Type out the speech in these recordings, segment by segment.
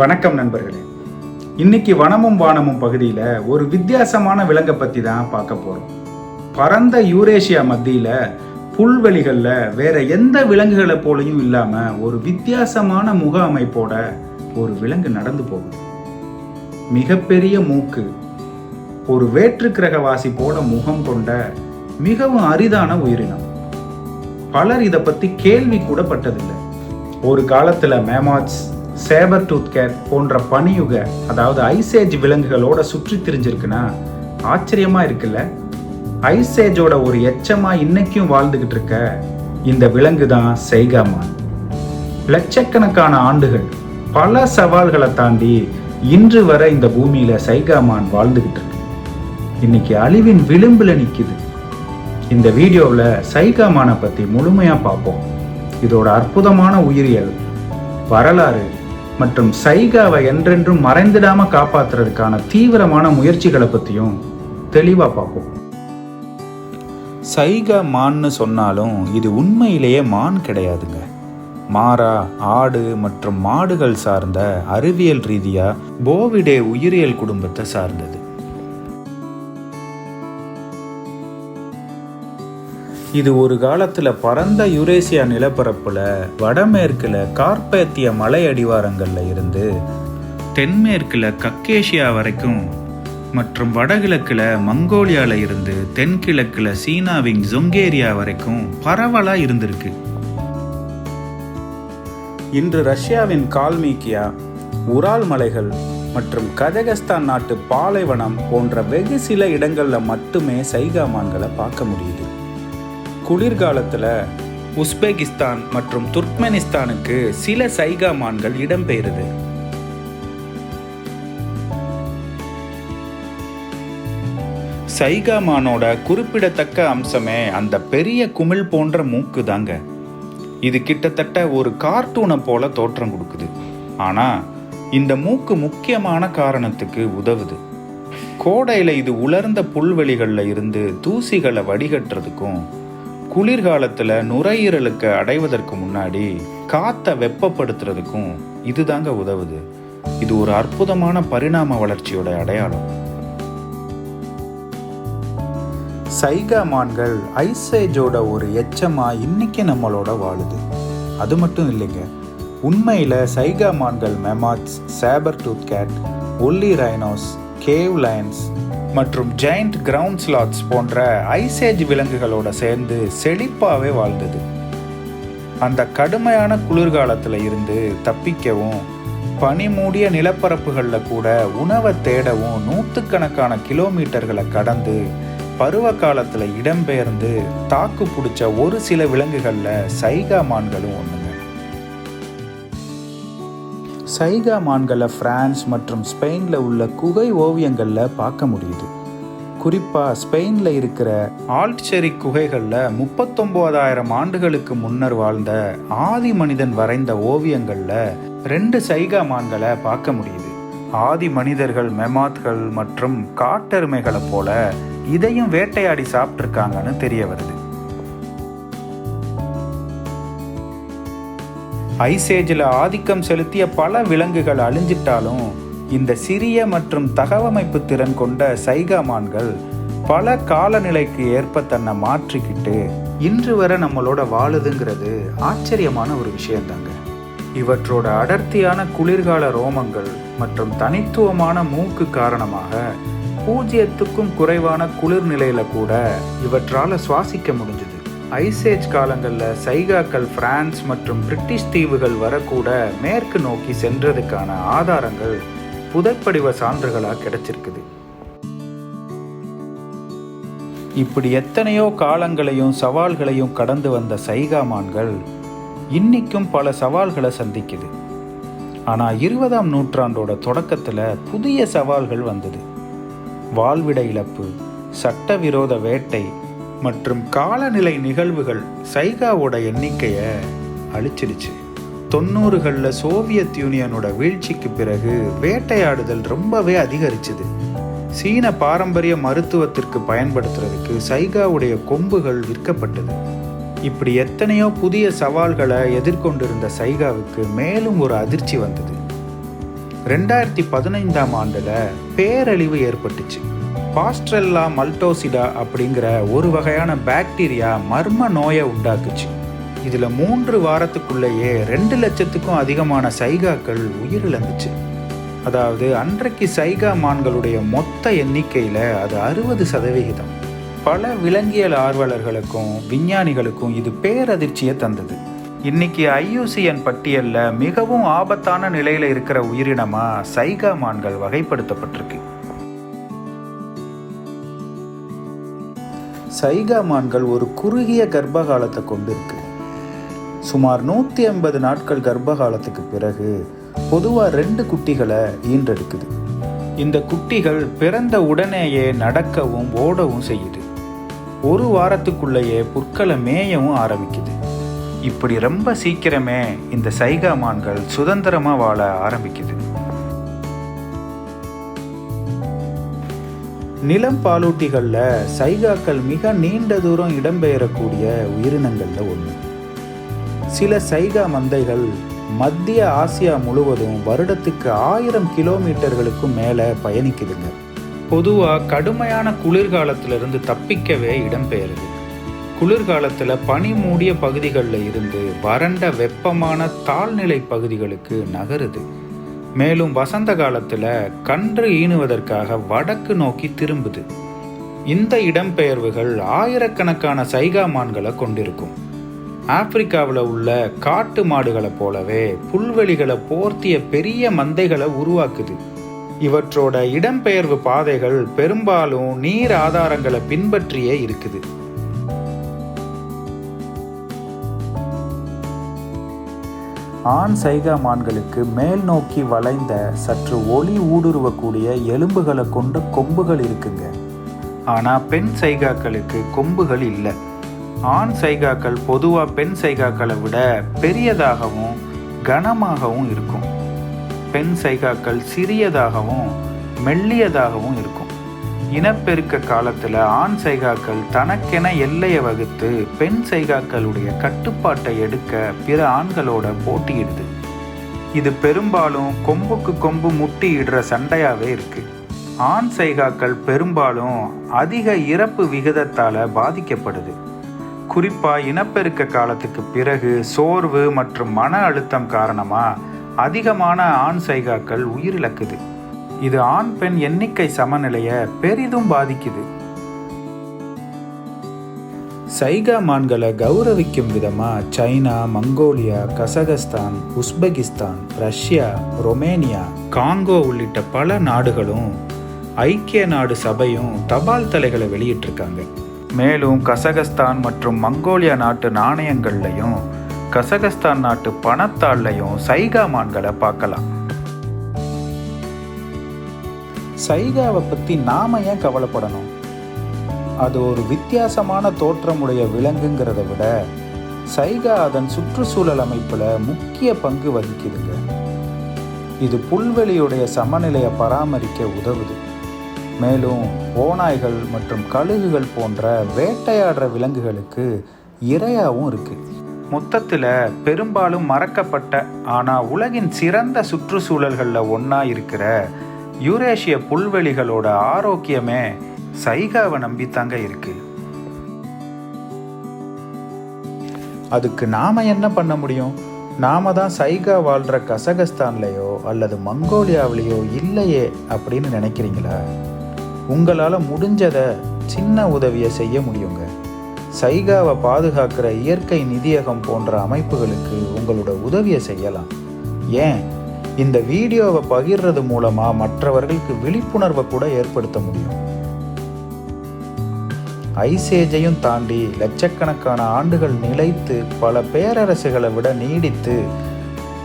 வணக்கம் நண்பர்களே. இன்னைக்கு வனமும் வானமும் பகுதியில் ஒரு வித்தியாசமான விலங்கை பற்றி தான் பார்க்க போகிறோம் பரந்த யூரேஷியா மத்தியில் புல்வெளிகளில் வேற எந்த விலங்குகளை போலையும் இல்லாமல் ஒரு வித்தியாசமான முக அமைப்போட ஒரு விலங்கு நடந்து போகுது. மிகப்பெரிய மூக்கு ஒரு வேற்று கிரகவாசி போல முகம் கொண்ட மிகவும் அரிதான உயிரினம். பலர் இதை பற்றி கேள்வி கூட பட்டதில்லை ஒரு காலத்தில் மேமாட்ஸ் சேபர் டூத் கேட் போன்ற பனியுக அதாவது ஐசேஜ் விலங்குகளோட சுற்றி திரிஞ்சிருக்குன்னா ஆச்சரியமா இருக்குல்ல? ஐசேஜோட ஒரு எச்சமா இன்னைக்கும் வாழ்ந்துகிட்டு இருக்க இந்த விலங்கு தான் சைகாமான் லட்சக்கணக்கான ஆண்டுகள் பல சவால்களை தாண்டி இன்று வரை இந்த பூமியில சைகாமான் வாழ்ந்துகிட்டு இருக்கு. இன்னைக்கு அழிவின் விளிம்புல நிக்குது. இந்த வீடியோவில் சைகாமானை பற்றி முழுமையாக பார்ப்போம். இதோட அற்புதமான உயிரியல் வரலாறு மற்றும் சைகாவை என்றென்றும் மறைந்திடாம காப்பாத்துறதுக்கான தீவிரமான முயற்சிகளை பற்றியும் தெளிவாக பார்ப்போம். சைகா மான்னு சொன்னாலும் இது உண்மையிலேயே மான் கிடையாதுங்க. மாறா ஆடு மற்றும் மாடுகள் சார்ந்த அறிவியல் ரீதியாக போவிடே உயிரியல் குடும்பத்தை சார்ந்தது. இது ஒரு காலத்துல பரந்த யுரேசியா நிலப்பரப்புல வடமேற்குல கார்பேத்திய மலை அடிவாரங்கள்ல இருந்து தென்மேற்குல கக்கேஷியா வரைக்கும் மற்றும் வடகிழக்குல மங்கோலியால இருந்து தென்கிழக்குல சீனாவின் ஜொங்கேரியா வரைக்கும் பரவலா இருந்திருக்கு. இன்று ரஷ்யாவின் கால்மீக்கியா உரால் மலைகள் மற்றும் கஜகஸ்தான் நாட்டு பாலைவனம் போன்ற வெகு சில இடங்களில் மட்டுமே சைகாமான்களை பார்க்க முடியுது. குளிர்காலத்தில் உஸ்பெகிஸ்தான் மற்றும் துர்க்மெனிஸ்தானுக்கு சில சைகா மான்கள் இடம்பெயருது. சைகா மானோட குறிப்பிடத்தக்க அம்சமே அந்த பெரிய குமிழ் போன்ற மூக்கு தாங்க. இது கிட்டத்தட்ட ஒரு கார்ட்டூனை போல தோற்றம் கொடுக்குது. ஆனா இந்த மூக்கு முக்கியமான காரணத்துக்கு உதவுது. கோடையில் இது உலர்ந்த புல்வெளிகளில் இருந்து தூசிகளை வடிகட்டுறதுக்கும் குளிர்காலத்தில் நுரையீரலுக்கு அடைவதற்கு முன்னாடி காற்றை வெப்பப்படுத்துறதுக்கும் இதுதாங்க உதவுது. இது ஒரு அற்புதமான பரிணாம வளர்ச்சியோட அடையாளம். சைகா மான்கள் ஐசேஜோட ஒரு எச்சமாக இன்னைக்கு நம்மளோட வாழுது. அது மட்டும் இல்லைங்க. உண்மையில் சைகா மான்கள் mammoths sabre tooth cat woolly rhinos cave lions மற்றும் ஜெயிண்ட் கிரவுண்ட் ஸ்லாட்ஸ் போன்ற ஐசேஜ் விலங்குகளோட சேர்ந்து செழிப்பாகவே வாழ்ந்தது. அந்த கடுமையான குளிர்காலத்தில் இருந்து தப்பிக்கவும் பனி மூடிய நிலப்பரப்புகளில் கூட உணவை தேடவும் நூற்றுக்கணக்கான கிலோமீட்டர்களை கடந்து பருவ காலத்தில் இடம்பெயர்ந்து தாக்கு பிடிச்ச ஒரு சில விலங்குகளில் சைகா மான்களும் சைகா மான்களை பிரான்ஸ் மற்றும் ஸ்பெயினில் உள்ள குகை ஓவியங்களில் பார்க்க முடியுது. குறிப்பாக ஸ்பெயினில் இருக்கிற ஆல்ட்செரி குகைகளில் முப்பத்தொம்போதாயிரம் ஆண்டுகளுக்கு முன்னர் வாழ்ந்த ஆதி மனிதன் வரைந்த ஓவியங்களில் ரெண்டு சைகா மான்களை பார்க்க முடியுது. ஆதி மனிதர்கள் மெமாத்கள் மற்றும் காட்டெருமைகளை போல இதையும் வேட்டையாடி சாப்பிட்ருக்காங்கன்னு தெரிய வருது. ஐசேஜில் ஆதிக்கம் செலுத்திய பல விலங்குகள் அழிஞ்சிட்டாலும் இந்த சிறிய மற்றும் தகவமைப்பு திறன் கொண்ட சைகாமான்கள் பல காலநிலைக்கு ஏற்ப தன்னை மாற்றிக்கிட்டு இன்று வரை நம்மளோட வாழுதுங்கிறது ஆச்சரியமான ஒரு விஷயந்தாங்க. இவற்றோட அடர்த்தியான குளிர்கால ரோமங்கள் மற்றும் தனித்துவமான மூக்கு காரணமாக பூஜ்ஜியத்துக்கும் குறைவான குளிர்நிலையில கூட இவற்றால் சுவாசிக்க முடிஞ்சுது. ஐசேஜ் காலங்களில் சைகாக்கள் பிரான்ஸ் மற்றும் பிரிட்டிஷ் தீவுகள் வரக்கூட மேற்கு நோக்கி சென்றதுக்கான ஆதாரங்கள் புதைப்படிவ சான்றுகளாக கிடைச்சிருக்குது. இப்படி எத்தனையோ காலங்களையும் சவால்களையும் கடந்து வந்த சைகாமான்கள் இன்னிக்கும் பல சவால்களை சந்திக்குது. ஆனால் இருபதாம் நூற்றாண்டோட தொடக்கத்தில் புதிய சவால்கள் வந்தது. வாழ்விட இழப்பு சட்டவிரோத வேட்டை மற்றும் காலநிலை நிகழ்வுகள் சைகாவோட எண்ணிக்கையை அழிச்சிடுச்சு. தொண்ணூறுகளில் சோவியத் யூனியனோட வீழ்ச்சிக்கு பிறகு வேட்டையாடுதல் ரொம்பவே அதிகரிச்சுது. சீன பாரம்பரிய மருத்துவத்திற்கு பயன்படுத்துறதுக்கு சைகாவுடைய கொம்புகள் விற்கப்பட்டது. இப்படி எத்தனையோ புதிய சவால்களை எதிர்கொண்டிருந்த சைகாவுக்கு மேலும் ஒரு அதிர்ச்சி வந்தது. ரெண்டாயிரத்தி பதினைந்தாம் ஆண்டில் பேரழிவு ஏற்பட்டுச்சு. பாஸ்ட்ரெல்லா மல்டோசிடா அப்படிங்கிற ஒரு வகையான பாக்டீரியா மர்ம நோயை உண்டாக்குச்சு. இதில் மூன்று வாரத்துக்குள்ளேயே ரெண்டு லட்சத்துக்கும் அதிகமான சைகாக்கள் உயிரிழந்துச்சு. அதாவது அன்றைக்கு சைகா மான்களுடைய மொத்த எண்ணிக்கையில் அது அறுபது சதவிகிதம். பல விலங்கியல் ஆர்வலர்களுக்கும் விஞ்ஞானிகளுக்கும் இது பேரதிர்ச்சியை தந்தது. இன்னைக்கு ஐயூசிஎன் பட்டியலில் மிகவும் ஆபத்தான நிலையில் இருக்கிற உயிரினமாக சைகா மான்கள் வகைப்படுத்தப்பட்டிருக்கு. சைகா மான்கள் ஒரு குறுகிய கர்ப்ப காலத்தை சுமார் நூற்றி ஐம்பது நாட்கள் கர்ப்ப காலத்துக்கு பிறகு பொதுவாக ரெண்டு குட்டிகளை ஈன்றெடுக்குது. இந்த குட்டிகள் பிறந்த உடனேயே நடக்கவும் ஓடவும் செய்யுது. ஒரு வாரத்துக்குள்ளேயே புற்களை மேயவும் ஆரம்பிக்குது. இப்படி ரொம்ப சீக்கிரமே இந்த சைகா மான்கள் வாழ ஆரம்பிக்குது. நிலம் பாலூட்டிகளில் சைகாக்கள் மிக நீண்ட தூரம் இடம்பெயரக்கூடிய உயிரினங்களில் ஒன்று சில சைகா மந்தைகள் மத்திய ஆசியா முழுவதும் வருடத்துக்கு ஆயிரம் கிலோமீட்டர்களுக்கும் மேலே பயணிக்குதுங்க. பொதுவாக கடுமையான குளிர்காலத்திலிருந்து தப்பிக்கவே இடம்பெயருது. குளிர்காலத்தில் பனி மூடிய பகுதிகளில் இருந்து வறண்ட வெப்பமான தாழ்நிலை பகுதிகளுக்கு நகருது. மேலும் வசந்த காலத்தில் கன்று ஈனுவதற்காக வடக்கு நோக்கி திரும்புது. இந்த இடம்பெயர்வுகள் ஆயிரக்கணக்கான சைகா மான்களை கொண்டிருக்கும். ஆப்பிரிக்காவில் உள்ள காட்டு மாடுகளை போலவே புல்வெளிகளை போர்த்திய பெரிய மந்தைகளை உருவாக்குது. இவற்றோட இடம்பெயர்வு பாதைகள் பெரும்பாலும் நீர் ஆதாரங்களை பின்பற்றியே இருக்குது. ஆண் சைகா மான்களுக்கு மேல் நோக்கி வளைந்த சற்று ஒளி ஊடுருவக்கூடிய எலும்புகளை கொண்ட கொம்புகள் இருக்குங்க. ஆனால் பெண் சைகாக்களுக்கு கொம்புகள் இல்லை. ஆண் சைகாக்கள் பொதுவாக பெண் சைகாக்களை விட பெரியதாகவும் கனமாகவும் இருக்கும். பெண் சைகாக்கள் சிறியதாகவும் மெல்லியதாகவும் இருக்கும். இனப்பெருக்க காலத்தில் ஆண் சைகாக்கள் தனக்கென எல்லையை வகுத்து பெண் சைகாக்களுடைய கட்டுப்பாட்டை எடுக்க பிற ஆண்களோட போட்டியிடுது. இது பெரும்பாலும் கொம்புக்கு கொம்பு முட்டியிடுற சண்டையாகவே இருக்கு. ஆண் சைகாக்கள் பெரும்பாலும் அதிக இறப்பு விகிதத்தால் பாதிக்கப்படுது. குறிப்பாக இனப்பெருக்க காலத்துக்கு பிறகு சோர்வு மற்றும் மன அழுத்தம் காரணமாக அதிகமான ஆண் சைகாக்கள் உயிரிழக்குது. இது ஆண் பெண் எண்ணிக்கை சமநிலையை பெரிதும் பாதிக்குது. சைகா மான்களை கௌரவிக்கும் விதமாக China Mongolia Kazakhstan Uzbekistan Russia Romania Congo உள்ளிட்ட பல நாடுகளும் ஐக்கிய நாடு சபையும் தபால் தலைகளை வெளியிட்டிருக்காங்க. மேலும் கசகஸ்தான் மற்றும் மங்கோலியா நாட்டு நாணயங்கள்லையும் கசகஸ்தான் நாட்டு பணத்தாள்லையும் சைகா மான்களை பார்க்கலாம். சைகாவை பற்றி நாம் ஏன் கவலைப்படணும்? அது ஒரு வித்தியாசமான தோற்றமுடைய விலங்குங்கிறத விட சைகா அதன் சுற்றுச்சூழல் அமைப்பில் முக்கிய பங்கு வகிக்குதுங்க. இது புல்வெளியுடைய சமநிலையை பராமரிக்க உதவுது. மேலும் ஓநாய்கள் மற்றும் கழுகுகள் போன்ற வேட்டையாடுற விலங்குகளுக்கு இரையாகவும் இருக்குது மொத்தத்தில் பெரும்பாலும் மறக்கப்பட்ட ஆனால் உலகின் சிறந்த சுற்றுச்சூழல்களில் ஒன்றா இருக்கிற யூரேஷிய புல்வெளிகளோட ஆரோக்கியமே சைகாவை நம்பித்தாங்க இருக்கு. அதுக்கு நாம என்ன பண்ண முடியும்? நாம தான் சைகா வாழ்ற கசகஸ்தான்லேயோ அல்லது மங்கோலியாவிலேயோ இல்லையே அப்படின்னு நினைக்கிறீங்களா? உங்களால் முடிஞ்சதை சின்ன உதவியை செய்ய முடியுங்க. சைகாவை பாதுகாக்கிற இயற்கை நிதியகம் போன்ற அமைப்புகளுக்கு உங்களோட உதவியை செய்யலாம். ஏன்? இந்த வீடியோவை பகிர்றது மூலமா மற்றவர்களுக்கு விழிப்புணர்வை கூட ஏற்படுத்த முடியும். ஐசேஜையும் தாண்டி லட்சக்கணக்கான ஆண்டுகள் நிலைத்து பல பேரரசுகளை விட நீடித்து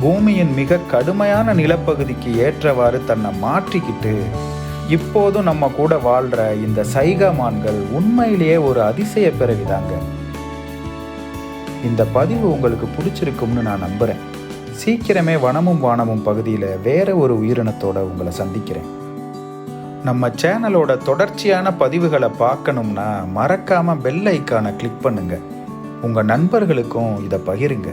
பூமியின் மிக கடுமையான நிலப்பகுதிக்கு ஏற்றவாறு தன்னை மாற்றிக்கிட்டு இப்போதும் நம்ம கூட வாழ்ற இந்த சைகா மான்கள் உண்மையிலேயே ஒரு அதிசய பிறவிதாங்க. இந்த பதிவு உங்களுக்கு பிடிச்சிருக்கும்னு நான் நம்புகிறேன் சீக்கிரமே வனமும் வானமும் பகுதியில் வேற ஒரு உயிரினத்தோட உங்களை சந்திக்கிறேன். நம்ம சேனலோட தொடர்ச்சியான பதிவுகளை பார்க்கணும்னா மறக்காம பெல் ஐக்கானை கிளிக் பண்ணுங்க. உங்க நண்பர்களுக்கும் இதை பகிருங்க.